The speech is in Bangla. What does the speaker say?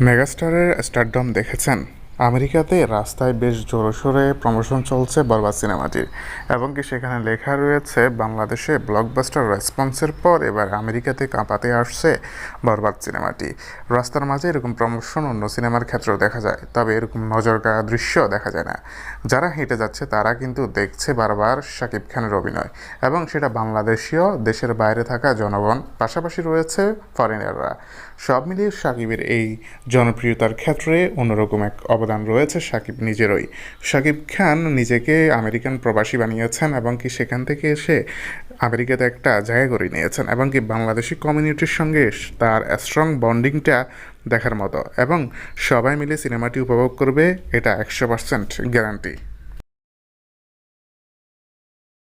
মেগাস্টারের স্টারডম দেখেছেন। আমেরিকাতে রাস্তায় বেশ জোরসোরে প্রমোশন চলছে বরবাদ সিনেমাটির। এবং কি সেখানে লেখা রয়েছে, বাংলাদেশে ব্লকবাস্টার রেসপন্সের পর এবার আমেরিকাতে কাঁপাতে আসছে বরবাদ সিনেমাটি। রাস্তার মাঝে এরকম প্রমোশন অন্য সিনেমার ক্ষেত্রেও দেখা যায়, তবে এরকম নজর কাড়া দৃশ্য দেখা যায় না। যারা হেঁটে যাচ্ছে, তারা কিন্তু দেখছে বারবার শাকিব খানের অভিনয়। এবং সেটা বাংলাদেশীয়, দেশের বাইরে থাকা জনগণ, পাশাপাশি রয়েছে ফরেনাররা সব মিলিয়ে সাকিবের এই জনপ্রিয়তার ক্ষেত্রে অন্যরকম এক অবদান রয়েছে সাকিব নিজেরই। সাকিব খান নিজেকে আমেরিকান প্রবাসী বানিয়েছেন এবং কি সেখান থেকে এসে আমেরিকাতে একটা জায়গা করে নিয়েছেন এবং কি বাংলাদেশি কমিউনিটির সঙ্গে তার স্ট্রং বন্ডিংটা দেখার মতো এবং সবাই মিলে সিনেমাটি উপভোগ করবে, এটা একশো পার্সেন্ট গ্যারান্টি